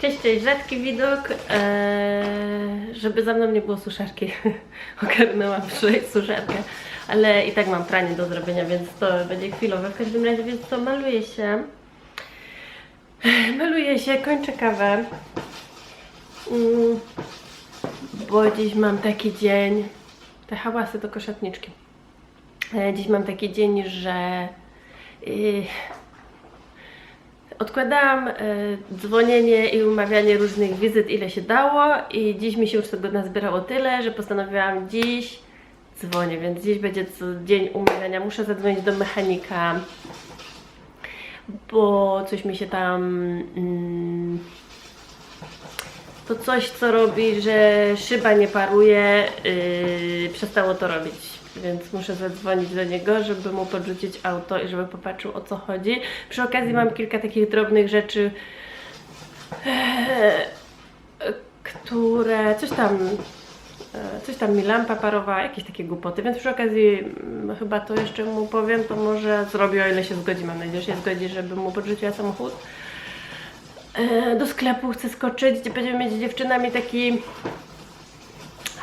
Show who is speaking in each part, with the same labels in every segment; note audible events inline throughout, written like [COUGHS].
Speaker 1: Cześć, cześć, rzadki widok, eee, żeby za mną nie było suszarki. [LAUGHS] Ogarnęłam wczoraj suszarkę, ale i tak mam pranie do zrobienia, więc to będzie chwilowe. W każdym razie, więc co, maluję się. Maluję się, kończę kawę. Mm, bo dziś mam taki dzień, te hałasy to koszatniczki. E, Dziś mam taki dzień, że y, odkładałam e, dzwonienie i umawianie różnych wizyt ile się dało i dziś mi się już tego nazbierało tyle, że postanowiłam dziś dzwonię, więc dziś będzie co dzień umawiania. Muszę zadzwonić do mechanika, bo coś mi się tam... Mm, to coś, co robi, że szyba nie paruje, yy, przestało to robić. Więc muszę zadzwonić do niego, żeby mu podrzucić auto i żeby popatrzył o co chodzi. Przy okazji mam kilka takich drobnych rzeczy, e, które coś tam, e, coś tam mi lampa parowa, jakieś takie głupoty. Więc przy okazji mm, chyba to jeszcze mu powiem, to może zrobi o ile się zgodzi. Mam nadzieję, że się zgodzi, żeby mu podrzuciła samochód. E, do sklepu chcę skoczyć, będziemy mieć z dziewczynami taki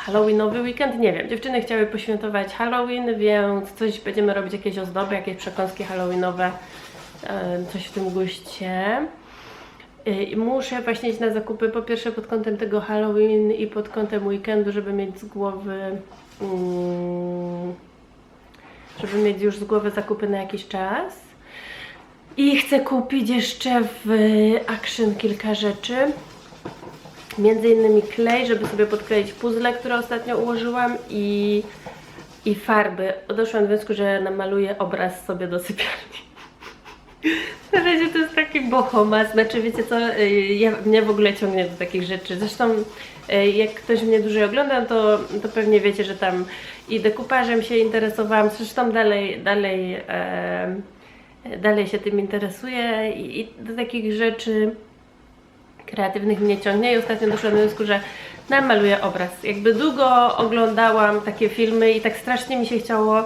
Speaker 1: Halloweenowy weekend. Nie wiem, dziewczyny chciały poświętować Halloween, więc coś będziemy robić, jakieś ozdoby, jakieś przekąski Halloweenowe, coś w tym guście. E, I muszę właśnie iść na zakupy, po pierwsze pod kątem tego Halloween i pod kątem weekendu, żeby mieć z głowy mm, żeby mieć już z głowy zakupy na jakiś czas. I chcę kupić jeszcze w Action kilka rzeczy. Między innymi klej, żeby sobie podkleić puzzle, które ostatnio ułożyłam i, i farby. Doszłam do wniosku, że namaluję obraz sobie do sypialni. [LAUGHS] Na razie to jest taki bohomas, znaczy wiecie co, y, ja, mnie w ogóle ciągnie do takich rzeczy. Zresztą y, jak ktoś mnie dłużej ogląda, to, to pewnie wiecie, że tam i dekupażem się interesowałam, zresztą dalej, dalej, e, dalej się tym interesuję i, i do takich rzeczy kreatywnych mnie ciągnie i ostatnio doszłam do wniosku, że namaluję obraz. Jakby długo oglądałam takie filmy i tak strasznie mi się chciało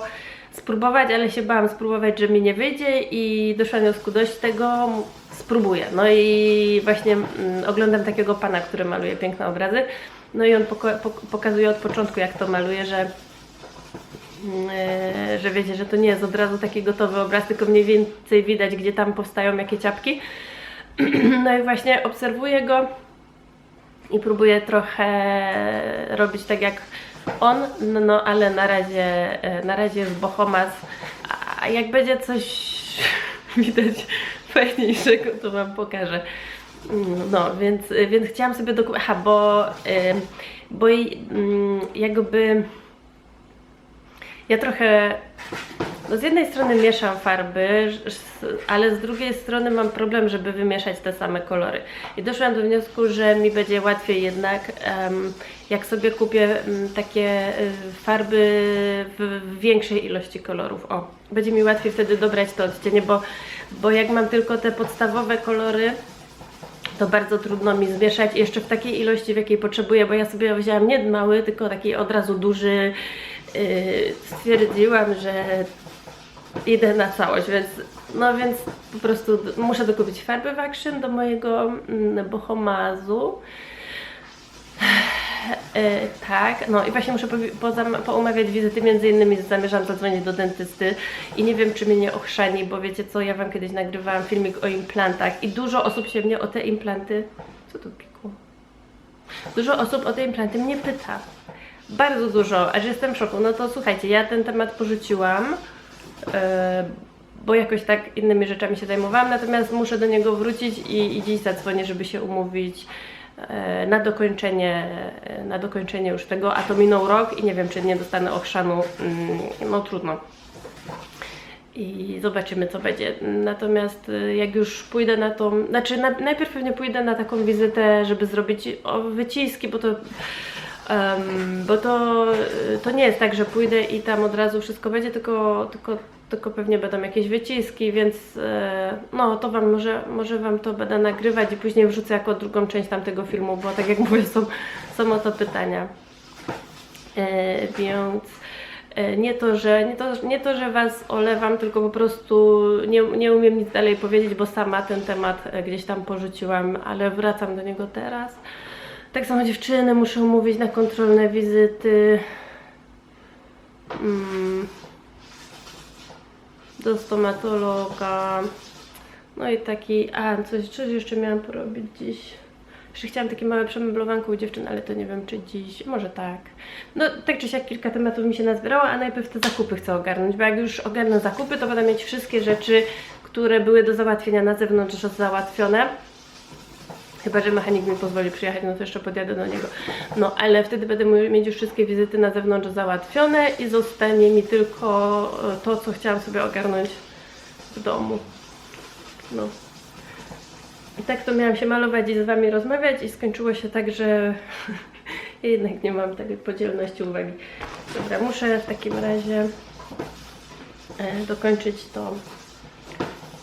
Speaker 1: spróbować, ale się bałam spróbować, że mi nie wyjdzie i doszłam do wniosku, dość tego, spróbuję. No i właśnie mm, oglądam takiego pana, który maluje piękne obrazy. No i on poko- pok- pokazuje od początku, jak to maluje, że Yy, że wiecie, że to nie jest od razu taki gotowy obraz, tylko mniej więcej widać, gdzie tam powstają jakie ciapki. No i właśnie obserwuję go i próbuję trochę robić tak jak on, no, no ale na razie, na razie jest bohomas, a jak będzie coś [LAUGHS] widać fajniejszego, to Wam pokażę. No, więc, więc chciałam sobie dokupić, aha, bo, bo mm, jakby ja trochę, no z jednej strony mieszam farby, ale z drugiej strony mam problem, żeby wymieszać te same kolory. I doszłam do wniosku, że mi będzie łatwiej jednak, jak sobie kupię mm, takie y, farby w większej ilości kolorów. O, będzie mi łatwiej wtedy dobrać to odcienie, bo, bo jak mam tylko te podstawowe kolory, to bardzo trudno mi zmieszać jeszcze w takiej ilości, w jakiej potrzebuję, bo ja sobie wzięłam nie mały, tylko taki od razu duży. Yy, stwierdziłam, że idę na całość, więc no więc po prostu muszę dokupić farby w Action do mojego mm, bohomazu. [SIGHS] E, tak, no i właśnie muszę powi- pozam- poumawiać wizyty, między innymi zamierzam zadzwonić do dentysty i nie wiem, czy mnie nie ochrzani, bo wiecie co, ja Wam kiedyś nagrywałam filmik o implantach i dużo osób się mnie o te implanty... Co tu pikło? Dużo osób o te implanty mnie pyta. Bardzo dużo, aż jestem w szoku. No to słuchajcie, ja ten temat porzuciłam, bo jakoś tak innymi rzeczami się zajmowałam, natomiast muszę do niego wrócić i, i dziś zadzwonię, żeby się umówić e, na dokończenie, e, na dokończenie już tego, a to minął rok i nie wiem, czy nie dostanę ochrzanu, mm, no trudno. I zobaczymy, co będzie. Natomiast jak już pójdę na tą, znaczy na, najpierw pewnie pójdę na taką wizytę, żeby zrobić wyciski, bo to, em, bo to, to nie jest tak, że pójdę i tam od razu wszystko będzie, tylko, tylko, tylko pewnie będą jakieś wyciski, więc e, no to wam może, może wam to będę nagrywać i później wrzucę jako drugą część tamtego filmu, bo tak jak mówię, są, są o to pytania. E, więc E, Nie to, że, nie, to, nie to, że Was olewam, tylko po prostu nie, nie umiem nic dalej powiedzieć, bo sama ten temat e, gdzieś tam porzuciłam, ale wracam do niego teraz. Tak samo dziewczyny muszą mówić na kontrolne wizyty. Mm. Do stomatologa. No i taki, a coś, coś jeszcze miałam porobić dziś. Jeszcze chciałam takie małe przemeblowanko u dziewczyn, ale to nie wiem czy dziś, może tak. No tak czy siak kilka tematów mi się nazbierało, a najpierw te zakupy chcę ogarnąć, bo jak już ogarnę zakupy, to będę mieć wszystkie rzeczy, które były do załatwienia na zewnątrz załatwione. Chyba, że mechanik mi pozwoli przyjechać, no to jeszcze podjadę do niego. No, ale wtedy będę mieć już wszystkie wizyty na zewnątrz załatwione i zostanie mi tylko e, to, co chciałam sobie ogarnąć w domu. No. I tak to miałam się malować i z Wami rozmawiać i skończyło się tak, że [LAUGHS] jednak nie mam takiej podzielności uwagi. Dobra, muszę w takim razie e, dokończyć to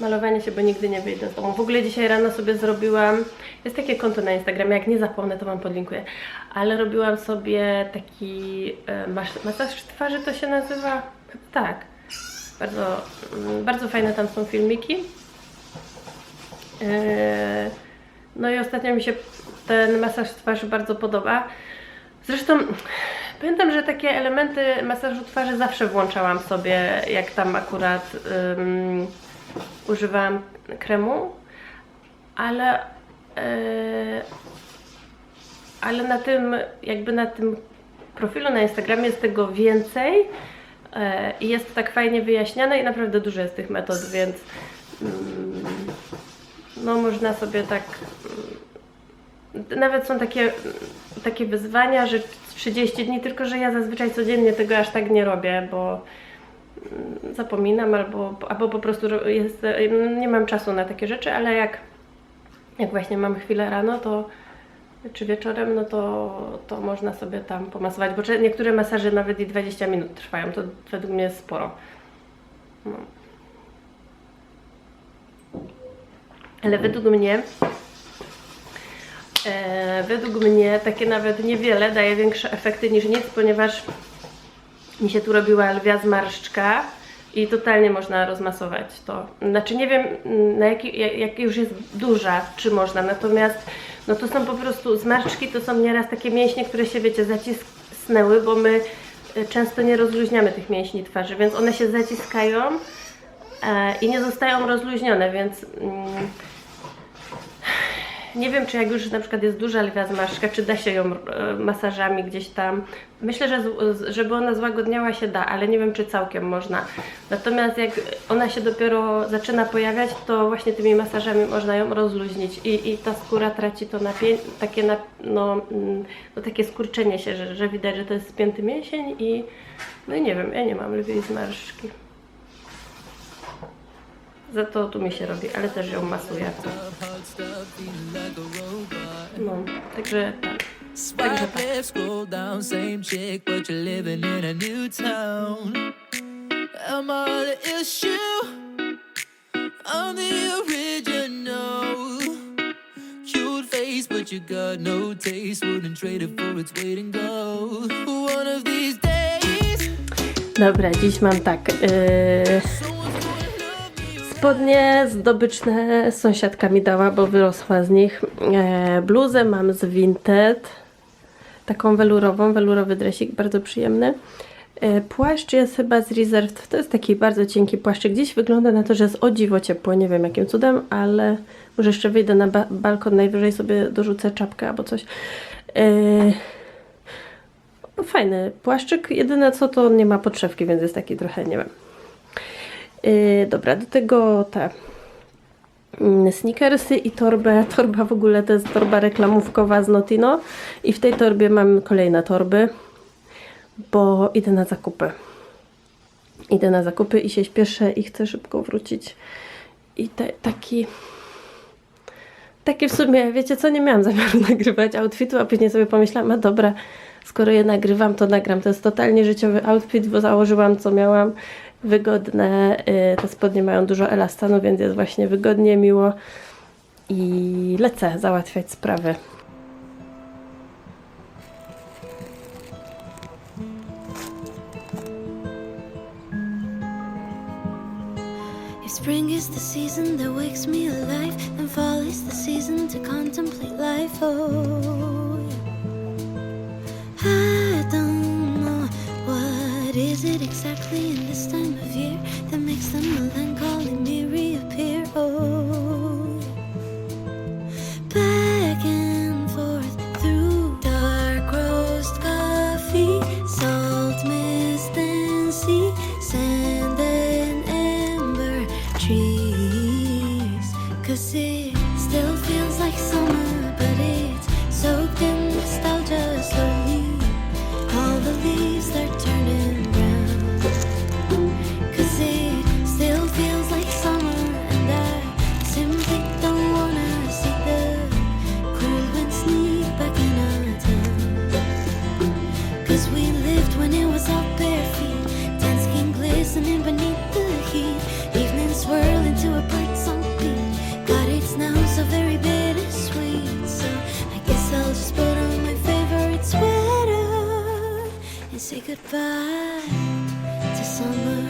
Speaker 1: malowanie się, bo nigdy nie wyjdę z domu. W ogóle dzisiaj rano sobie zrobiłam, jest takie konto na Instagramie, jak nie zapomnę, to Wam podlinkuję, ale robiłam sobie taki e, mas- masaż twarzy to się nazywa? Tak. Bardzo, mm, bardzo fajne tam są filmiki. E, No i ostatnio mi się ten masaż twarzy bardzo podoba. Zresztą pamiętam, że takie elementy masażu twarzy zawsze włączałam sobie, jak tam akurat ym, używałam kremu, ale e, ale na tym jakby na tym profilu na Instagramie jest tego więcej e, i jest to tak fajnie wyjaśniane i naprawdę dużo jest tych metod, więc mm, no można sobie tak mm, nawet są takie, takie wyzwania, że 30 dni, tylko że ja zazwyczaj codziennie tego aż tak nie robię, bo zapominam albo, albo po prostu ro- jest, nie mam czasu na takie rzeczy, ale jak, jak właśnie mam chwilę rano, to czy wieczorem, no to, to można sobie tam pomasować, bo niektóre masaże nawet i 20 minut trwają, to według mnie jest sporo. No. Ale według mnie e, według mnie takie nawet niewiele daje większe efekty niż nic, ponieważ mi się tu robiła lwia zmarszczka i totalnie można rozmasować to. Znaczy nie wiem mm, na jaki, jak, już jest duża, czy można, natomiast no to są po prostu zmarszczki, to są nieraz takie mięśnie, które się wiecie zacisnęły, bo my e, często nie rozluźniamy tych mięśni twarzy, więc one się zaciskają e, i nie zostają rozluźnione, więc mm, nie wiem, czy jak już na przykład jest duża lwia zmarszczka, czy da się ją e, masażami gdzieś tam. Myślę, że żeby ona złagodniała się da, ale nie wiem, czy całkiem można. Natomiast jak ona się dopiero zaczyna pojawiać, to właśnie tymi masażami można ją rozluźnić i, i ta skóra traci to napięcie, takie, na, no, mm, no, takie skurczenie się, że, że widać, że to jest spięty mięsień i no i nie wiem, ja nie mam lwiej zmarszczki. Za to tu mi się robi, ale też ją masuję. No, także tak.
Speaker 2: The issue? I'm the original. Cute face, but you got no taste. Wouldn't trade it for its weight in gold. One of these days,
Speaker 1: Dobra, dziś mam tak. Yy, spodnie zdobyczne sąsiadka mi dała, bo wyrosła z nich. E, bluzę mam z Vinted. Taką welurową, welurowy dresik, bardzo przyjemny. E, płaszcz jest chyba z Reserved. To jest taki bardzo cienki płaszczyk. Dziś wygląda na to, że jest o dziwo ciepło. Nie wiem jakim cudem, ale może jeszcze wyjdę na ba- balkon, najwyżej sobie dorzucę czapkę albo coś. E, Fajny płaszczyk, jedyne co to on nie ma podszewki, więc jest taki trochę, nie wiem. Yy, dobra, do tego te mm, sneakersy i torbę. [LAUGHS] Torba w ogóle to jest torba reklamówkowa z Notino i w tej torbie mam kolejne torby, bo idę na zakupy. Idę na zakupy i się śpieszę i chcę szybko wrócić. I te, taki takie w sumie, wiecie co, nie miałam zamiaru [LAUGHS] nagrywać outfitu, a później sobie pomyślałam, a dobra, skoro je nagrywam, to nagram. To jest totalnie życiowy outfit, bo założyłam co miałam, wygodne. Y, te spodnie mają dużo elastanu, więc jest właśnie wygodnie, miło. I lecę załatwiać sprawy.
Speaker 3: Spring is the season that wakes me alive, and fall is the season to contemplate life. Oh. is it exactly in this time of year that makes the melancholy me reappear? Oh. goodbye to summer.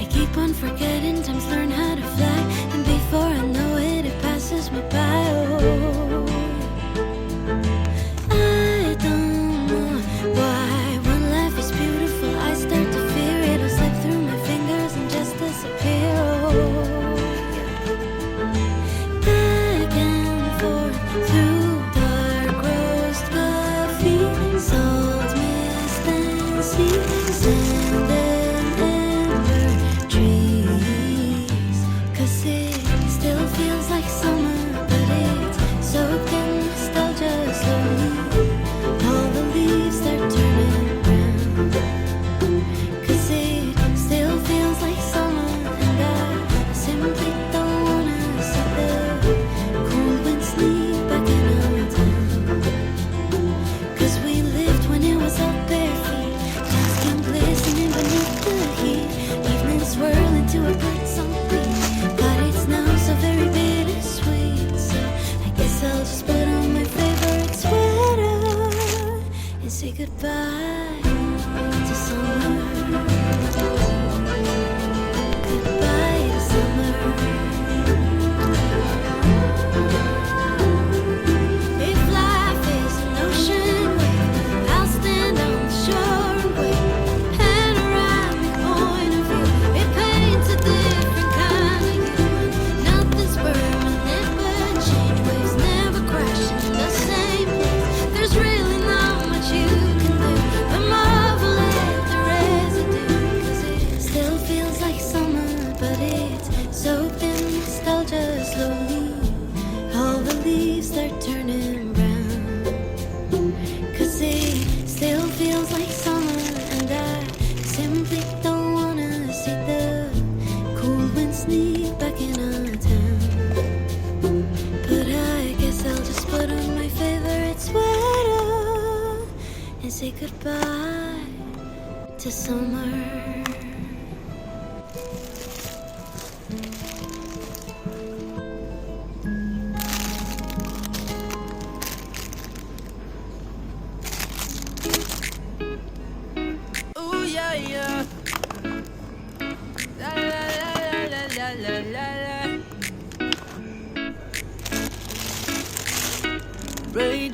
Speaker 3: I keep on forgetting, times learn how to fly, and before I know it, it passes me by. goodbye.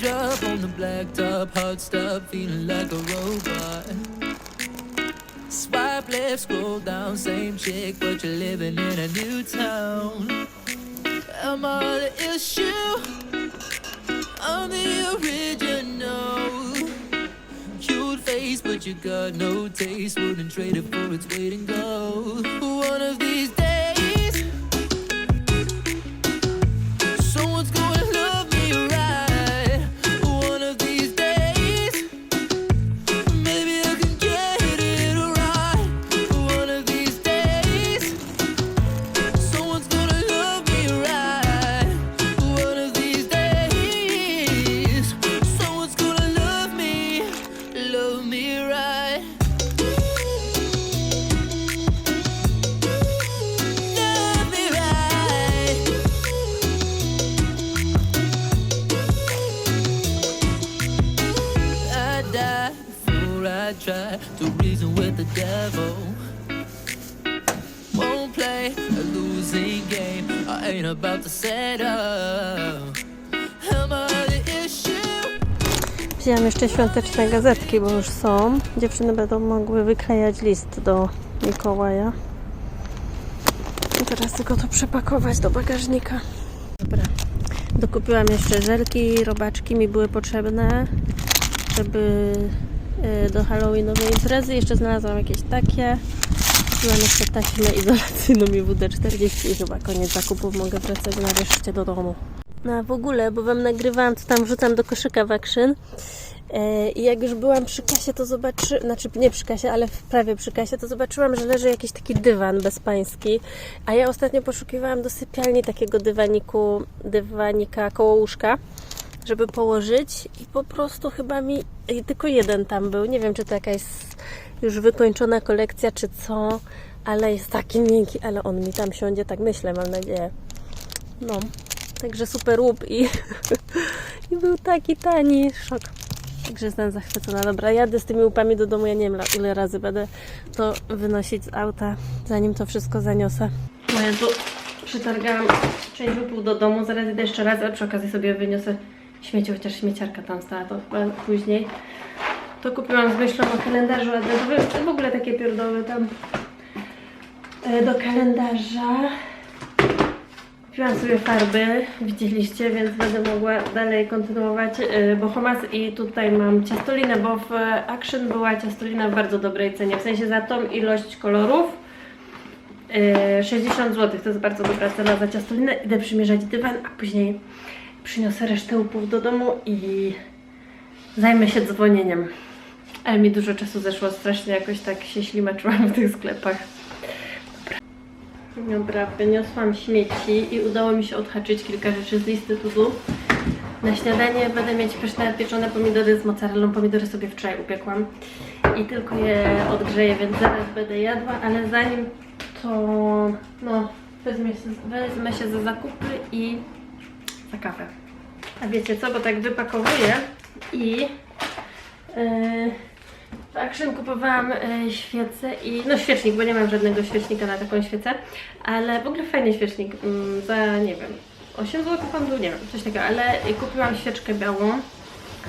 Speaker 3: drop on the
Speaker 2: blacktop, top, hard stop, feeling like a robot. Swipe left, scroll down, same chick, but you're living in a new town. I'm all the issue, I'm the original. Cute face, but you got no taste, wouldn't trade it for its weight in gold.
Speaker 1: Jeszcze świąteczne gazetki, bo już są. Dziewczyny będą mogły wyklejać list do Mikołaja. I teraz tylko to przepakować do bagażnika. Dobra. Dokupiłam jeszcze żelki, robaczki mi były potrzebne, żeby e, do Halloweenowej imprezy. Jeszcze znalazłam jakieś takie. Kupiłam jeszcze taśmę izolacyjną i WD-40 i chyba koniec zakupów. Mogę wracać nareszcie do domu. No w ogóle, bo Wam nagrywałam, to tam wrzucam do koszyka w Action. E, I jak już byłam przy kasie, to zobaczyłam, znaczy nie przy kasie, ale prawie przy kasie, to zobaczyłam, że leży jakiś taki dywan bezpański. A ja ostatnio poszukiwałam do sypialni takiego dywaniku, dywanika koło łóżka, żeby położyć i po prostu chyba mi i tylko jeden tam był. Nie wiem, czy to jakaś już wykończona kolekcja, czy co, ale jest taki miękki, ale on mi tam siądzie, tak myślę, mam nadzieję. No, także super łup i, [LAUGHS] i był taki tani, szok. Także jestem zachwycona. Dobra, jadę z tymi łupami do domu. Ja nie wiem, ile razy będę to wynosić z auta, zanim to wszystko zaniosę. O Jezu, przytargałam część łupów do domu. Zaraz idę jeszcze raz, ale przy okazji sobie wyniosę śmieci, chociaż śmieciarka tam stała, to później. To kupiłam z myślą o kalendarzu adwentowym. W ogóle takie pierdoły tam e, do kalendarza. Kupiłam sobie farby, widzieliście, więc będę mogła dalej kontynuować yy, Bohomas i tutaj mam ciastolinę, bo w Action była ciastolina w bardzo dobrej cenie, w sensie za tą ilość kolorów yy, 60 zł, to jest bardzo dobra cena za ciastolinę. Idę przymierzać dywan, a później przyniosę resztę łupów do domu i zajmę się dzwonieniem. Ale mi dużo czasu zeszło, strasznie jakoś tak się ślimaczyłam w tych sklepach. Dobra, wyniosłam śmieci i udało mi się odhaczyć kilka rzeczy z do. Na śniadanie będę mieć pyszne pieczone pomidory z mozzarellą. Pomidory sobie wczoraj upiekłam i tylko je odgrzeję, więc zaraz będę jadła, ale zanim to no, wezmę się, wezmę się za zakupy i za kawę. A wiecie co, bo tak wypakowuję i yy, Action kupowałam e, świecę i no świecznik, bo nie mam żadnego świecznika na taką świecę, ale w ogóle fajny świecznik mm, za nie wiem 8 zł pan był, nie wiem, coś takiego, ale kupiłam świeczkę białą,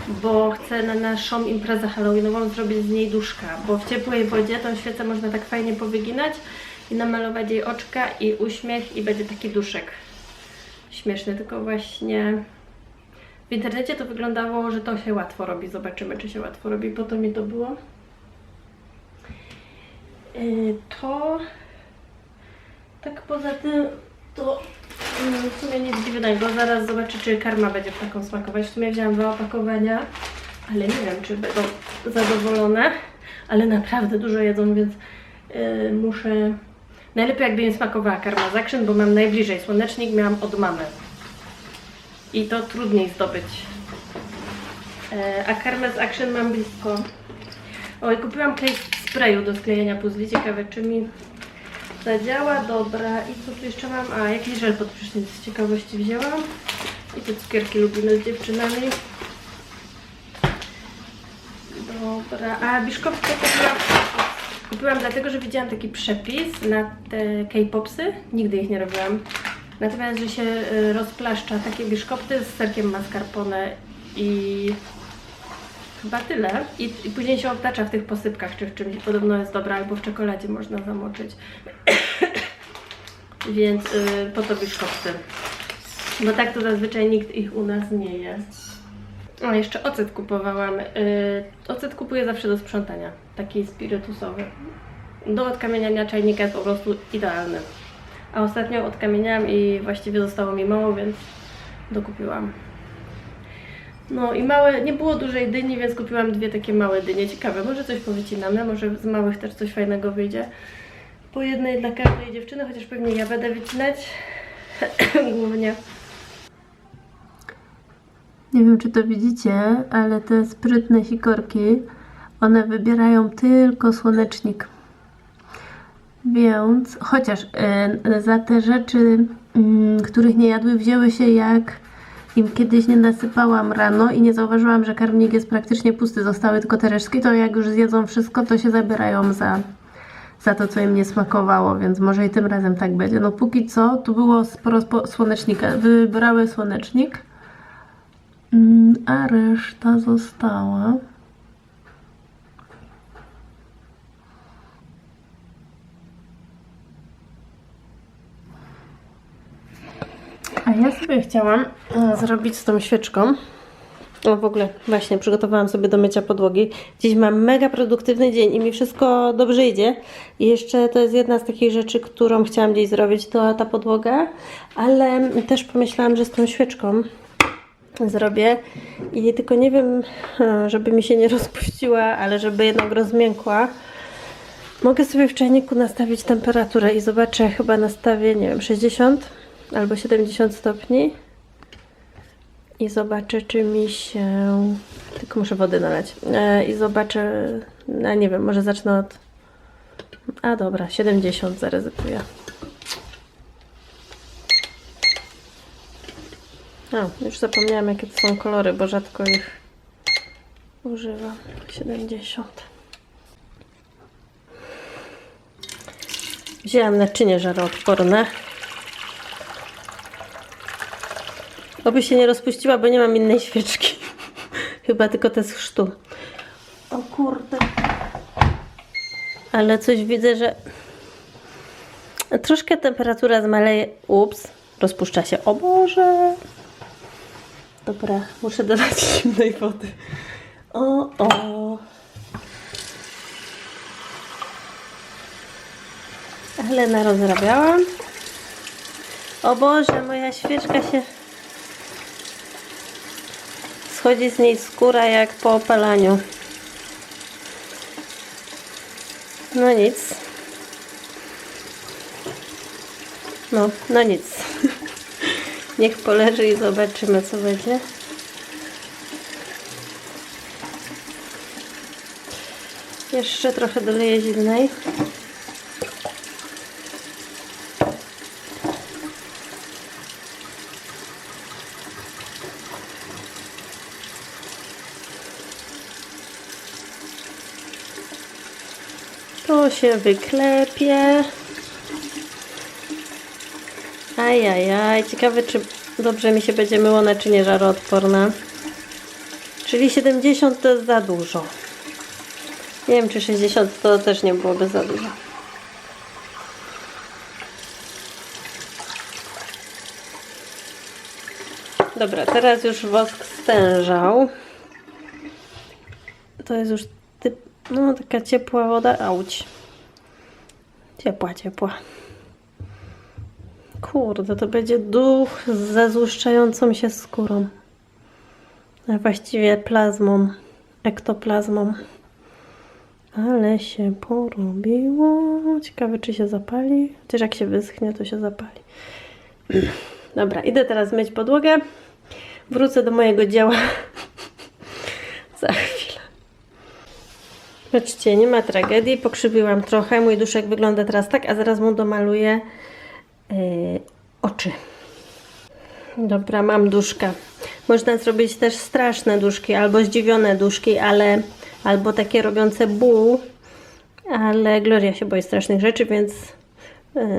Speaker 1: bo chcę na naszą imprezę halloweenową zrobić z niej duszka, bo w ciepłej wodzie tą świecę można tak fajnie powyginać i namalować jej oczka i uśmiech i będzie taki duszek. Śmieszny, tylko właśnie w internecie to wyglądało, że to się łatwo robi. Zobaczymy, czy się łatwo robi. Po to mi to było. Yy, To tak poza tym to mm, w sumie nic dziwnego. Zaraz zobaczę, czy karma będzie w taką smakować. W sumie wzięłam dwa opakowania, ale nie wiem, czy będą zadowolone. Ale naprawdę dużo jedzą, więc yy, muszę... Najlepiej jakby im smakowała karma z Action, bo mam najbliżej. Słonecznik miałam od mamy i to trudniej zdobyć. E, a karmę z Action mam blisko. Oj, kupiłam klej sprayu do sklejenia puzli. Ciekawe, czy mi zadziała. Dobra. I co tu jeszcze mam? A, jakiś żel pod prysznic z ciekawości wzięłam. I te cukierki lubimy z dziewczynami. Dobra. A, biszkopkę kupiłam. Kupiłam dlatego, że widziałam taki przepis na te K-popsy. Nigdy ich nie robiłam. Natomiast, że się y, rozplaszcza takie biszkopty z serkiem mascarpone i chyba tyle. I, I później się obtacza w tych posypkach czy w czymś. Podobno jest dobra, albo w czekoladzie można zamoczyć. [COUGHS] Więc y, po to biszkopty. Bo tak to zazwyczaj nikt ich u nas nie je. O, jeszcze ocet kupowałam. Y, ocet kupuję zawsze do sprzątania. Taki spirytusowy. Do odkamieniania czajnika jest po prostu idealny. A ostatnio odkamieniałam i właściwie zostało mi mało, więc dokupiłam. No i małe, nie było dużej dyni, więc kupiłam dwie takie małe dynie. Ciekawe, może coś powycinamy, może z małych też coś fajnego wyjdzie. Po jednej dla każdej dziewczyny, chociaż pewnie ja będę wycinać [COUGHS] głównie. Nie wiem, czy to widzicie, ale te sprytne sikorki, one wybierają tylko słonecznik. Więc chociaż e, za te rzeczy, mm, których nie jadły, wzięły się jak im kiedyś nie nasypałam rano i nie zauważyłam, że karmnik jest praktycznie pusty, zostały tylko te resztki, to jak już zjedzą wszystko, to się zabierają za za to, co im nie smakowało, więc może i tym razem tak będzie. No póki co, tu było sporo spo- słonecznika. Wybrały słonecznik, Mm, a reszta została. A ja sobie chciałam e, zrobić z tą świeczką. O, w ogóle właśnie przygotowałam sobie do mycia podłogi. Dziś mam mega produktywny dzień i mi wszystko dobrze idzie. I jeszcze to jest jedna z takich rzeczy, którą chciałam dziś zrobić, to ta podłoga, ale też pomyślałam, że z tą świeczką zrobię i tylko nie wiem, e, żeby mi się nie rozpuściła, ale żeby jednak rozmiękła. Mogę sobie w czajniku nastawić temperaturę i zobaczę, chyba nastawię, nie wiem, 60 albo 70 stopni i zobaczę, czy mi się. Tylko muszę wody nalać. E, I zobaczę. A nie wiem, może zacznę od. A dobra, 70 zaryzykuję. A, już zapomniałam, jakie to są kolory, bo rzadko ich używam. 70. Wzięłam naczynie żaroodporne. Oby się nie rozpuściła, bo nie mam innej świeczki. Chyba tylko te z chrztu. O kurde. Ale coś widzę, że troszkę temperatura zmaleje. Ups, rozpuszcza się. O Boże. Dobra, muszę dodać zimnej wody. O, o. Ale narozrabiałam. O Boże, moja świeczka się schodzi z niej skóra jak po opalaniu. No nic. No, no nic. [LAUGHS] Niech poleży i zobaczymy co będzie. Jeszcze trochę doleję zimnej. To się wyklepie. Ajajaj, ciekawe czy dobrze mi się będzie myło naczynie żaroodporne. Czyli 70 to jest za dużo. Nie wiem czy 60 to też nie byłoby za dużo. Dobra, teraz już wosk stężał. To jest już typ, no taka ciepła woda, auć. Ciepła, ciepła. Kurde, to będzie duch ze złuszczającą się skórą. A właściwie plazmą, ektoplazmą. Ale się porobiło. Ciekawe, czy się zapali. Chociaż jak się wyschnie, to się zapali. [CLEARS THROAT] Dobra, idę teraz myć podłogę. Wrócę do mojego dzieła za chwilę. Patrzcie, nie ma tragedii. Pokrzywiłam trochę. Mój duszek wygląda teraz tak, a zaraz mu domaluję yy, oczy. Dobra, mam duszka. Można zrobić też straszne duszki albo zdziwione duszki, ale albo takie robiące ból, ale Gloria się boi strasznych rzeczy, więc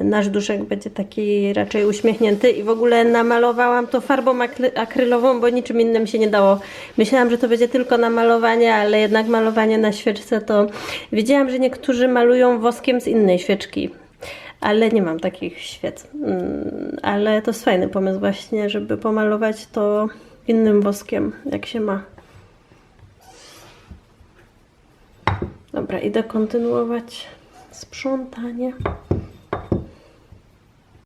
Speaker 1: nasz duszek będzie taki raczej uśmiechnięty i w ogóle namalowałam to farbą akry- akrylową, bo niczym innym się nie dało. Myślałam, że to będzie tylko na malowanie, ale jednak malowanie na świeczce to wiedziałam, że niektórzy malują woskiem z innej świeczki. Ale nie mam takich świec. Mm, Ale to jest fajny pomysł właśnie, żeby pomalować to innym woskiem, jak się ma. Dobra, idę kontynuować sprzątanie.